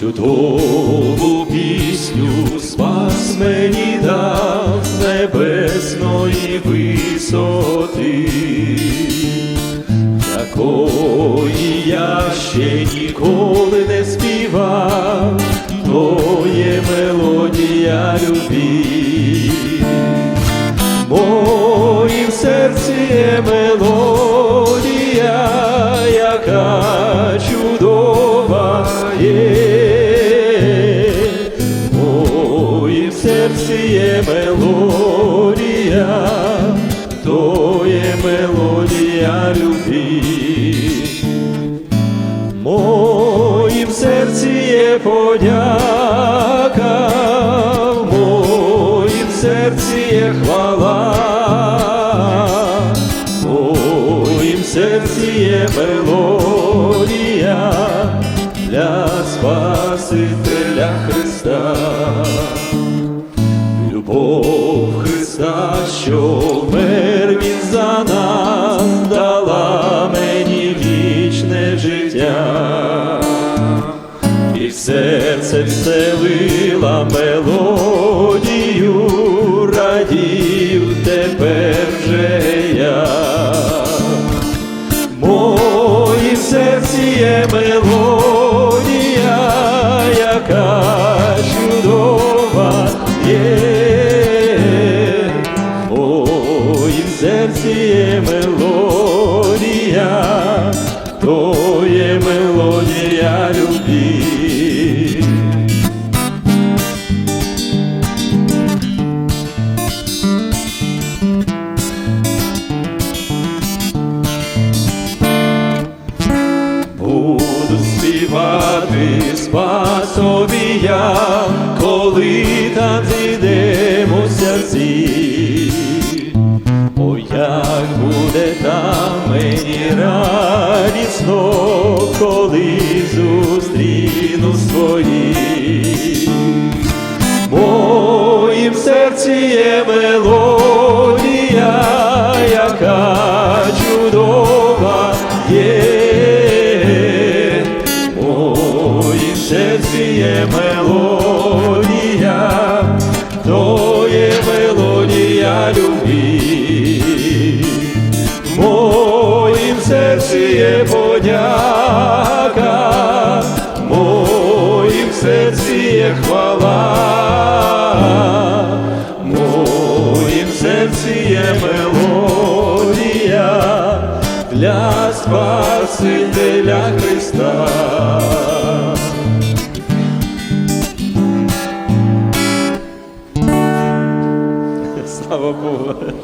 чудову пісню спас мені дав небесної висоти, якої я ще ніколи не співав, то є мелодія любві. Моїм серці є мелодія, то є мелодія любві. Моїм серці є подяка, в моїм серці є хвала, в моїм серці є мелодія для Спасителя Христа. Любов Христа, що вмер він за нас, дала мені вічне життя, і в серце вселила мелодію, радію тепер вже я. Моїм серці є мелодія, серці є мелодія, то є мелодія любві. Буду співати спасові я, коли там зійдемося всі. О, як буде там мені радісно, коли зустріну свої. Моїм серці є мелодія, яка чудова є. Моїм серці є мелодія, є подяка, моїм серці є хвала, моїм серці є мелодія для Спасителя Христа. Слава Богу.